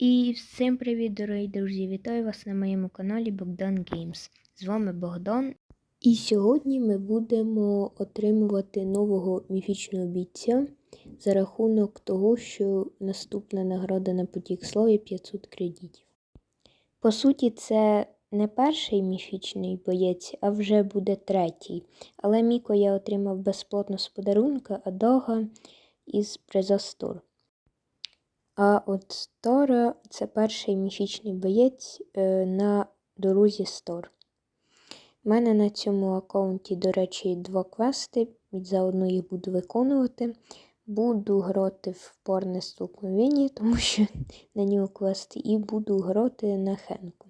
І всім привіт, дорогі друзі! Вітаю вас на моєму каналі Богдан Геймс. З вами Богдан. І сьогодні ми будемо отримувати нового міфічного бійця за рахунок того, що наступна награда на потік слави 500 кредитів. По суті, це не перший міфічний боєць, а вже буде третій. Але Міко я отримав безплатно з подарунка, а Дога із Презастор. А от Тора це перший міфічний боєць е, на дорозі Стор. У мене на цьому аккаунті, до речі, два квести. Заодно їх буду виконувати. Буду грати в парне столкновення, тому що на нього квести, і буду грати на Хенку.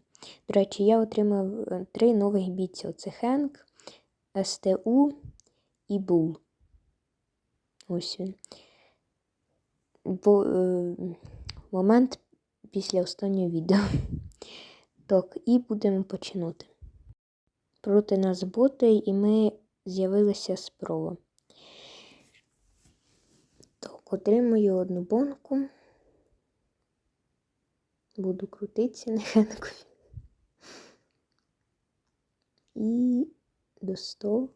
До речі, я отримав е, три нових бійця. Це Хенк, СТУ і Бул. Ось він е, момент після останнього відео. Так, і будемо починати. Проти нас боти, і ми з'явилися спроба. Так, отримую одну бонку. Буду крутитися нехенько. І до 100.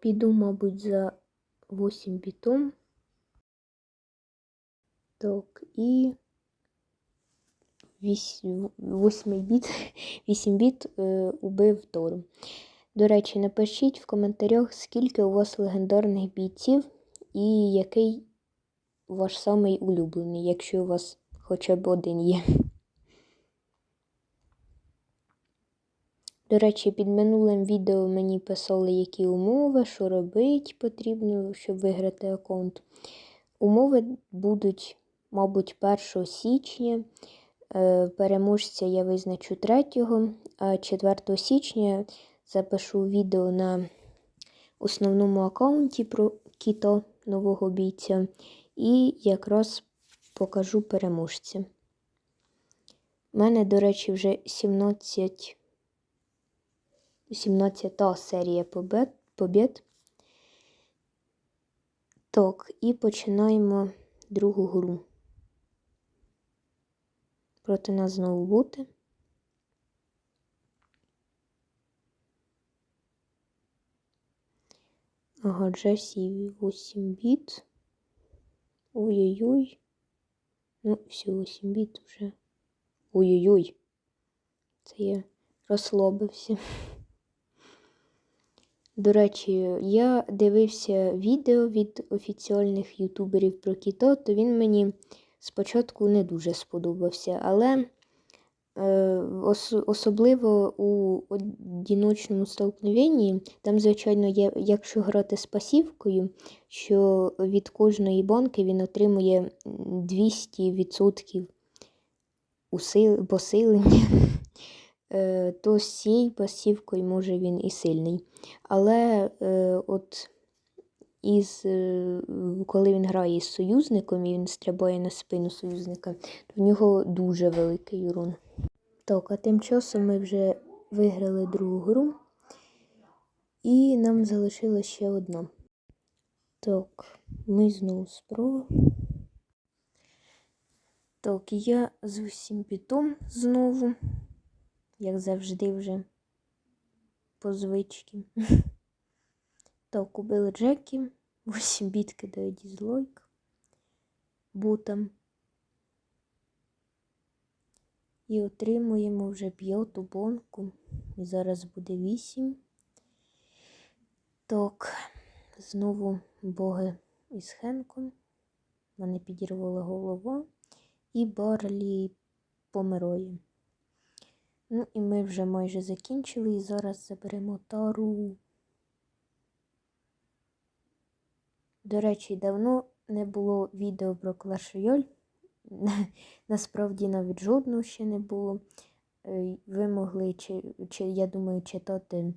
Піду, мабуть, за 8 бітом. Так, і 8, 8 біт 8 біт е, убив Тору. До речі, напишіть в коментарях, скільки у вас легендарних бійців і який ваш самий улюблений, якщо у вас хоча б один є. До речі, під минулим відео мені писали, які умови, що робити потрібно, щоб виграти аккаунт. Умови будуть мабуть, 1 січня. Е, переможця я визначу 3, а 4 січня запишу відео на основному аккаунті про кіто нового бійця. І якраз покажу переможця. У мене, до речі, вже 17 17 серія побід. Так, і починаємо другу гру проти нас знову бути. Ага, Джесі 8 біт. Ой-ой-ой. Ну, все, 8 біт вже. Ой-ой-ой. Це я розслабився. До речі, я дивився відео від офіціальних ютуберів про кіто, то він мені спочатку не дуже сподобався, але е, особливо у одіночному столкновенні, там, звичайно, є, якщо грати з пасівкою, що від кожної банки він отримує 200% усил, посилення. Е, то з цією пасівкою може він і сильний. Але е, от із, е, коли він грає із союзником і він стрибає на спину союзника, то в нього дуже великий урон. Так, а тим часом ми вже виграли другу гру, і нам залишилось ще одна. Так, ми знову спроба. Так, я з усім пітом знову, як завжди, вже по звичці. Так, убили Джекі. 8 біт кидає дізлойк бутам. І отримуємо вже п'яту бонку. І зараз буде 8. Так, знову боги із Хенком. Мене підірвала голова. І Барлі помирає. Ну, і ми вже майже закінчили. І зараз заберемо тару. До речі, давно не було відео про Clash Royale. Насправді навіть жодного ще не було. Е, ви могли, чи, чи, я думаю, читати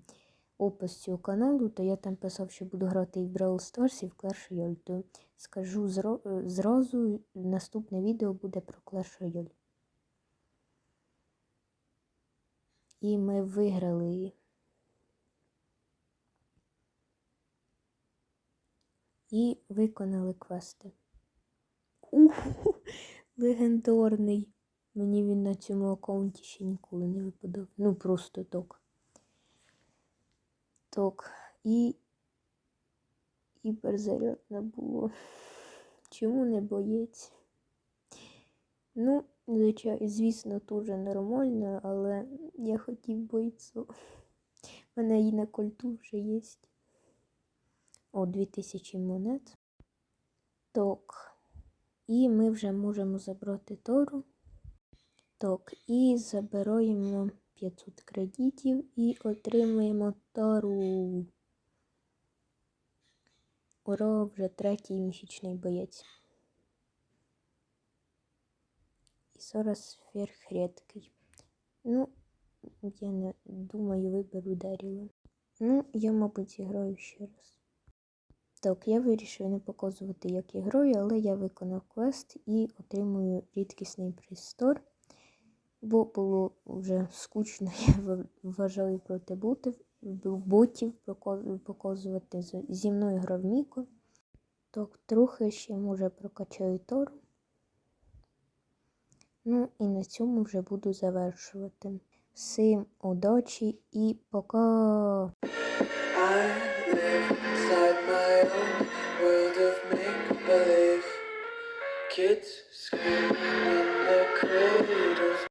опис цього каналу, то я там писав, що буду грати і в Brawl Stars, і в Clash Royale. То скажу е, зразу, наступне відео буде про Clash Royale. І ми виграли і виконали квести. Уху, легендарний Мені він на цьому аккаунті ще ніколи не випадав. Ну, просто так. Так, і. І перезарядне було. Чому не боєць? Ну, звісно, дуже нормально, але я хотів бойцу. У мене і на кольту вже є. О, 2000 монет. Так. І ми вже можемо забрати Тору. Так, і забираємо 500 кредитів і отримуємо Тору. Ура, вже третій місячний боєць. І зараз сверхрідкий. Ну, я не думаю, виберу Даріла. Ну, я, мабуть, зіграю ще раз. Так, я вирішив не показувати, як я граю, але я виконав квест і отримую рідкісний пристор. Бо було вже скучно, я вважаю проти ботів, ботів показувати. Зі мною грав Міко. Так, трохи ще може прокачаю Тору. Ну і на цьому вже буду завершувати. Всім удачі і пока! inside my own world of make believe. Kids screaming in the cradle.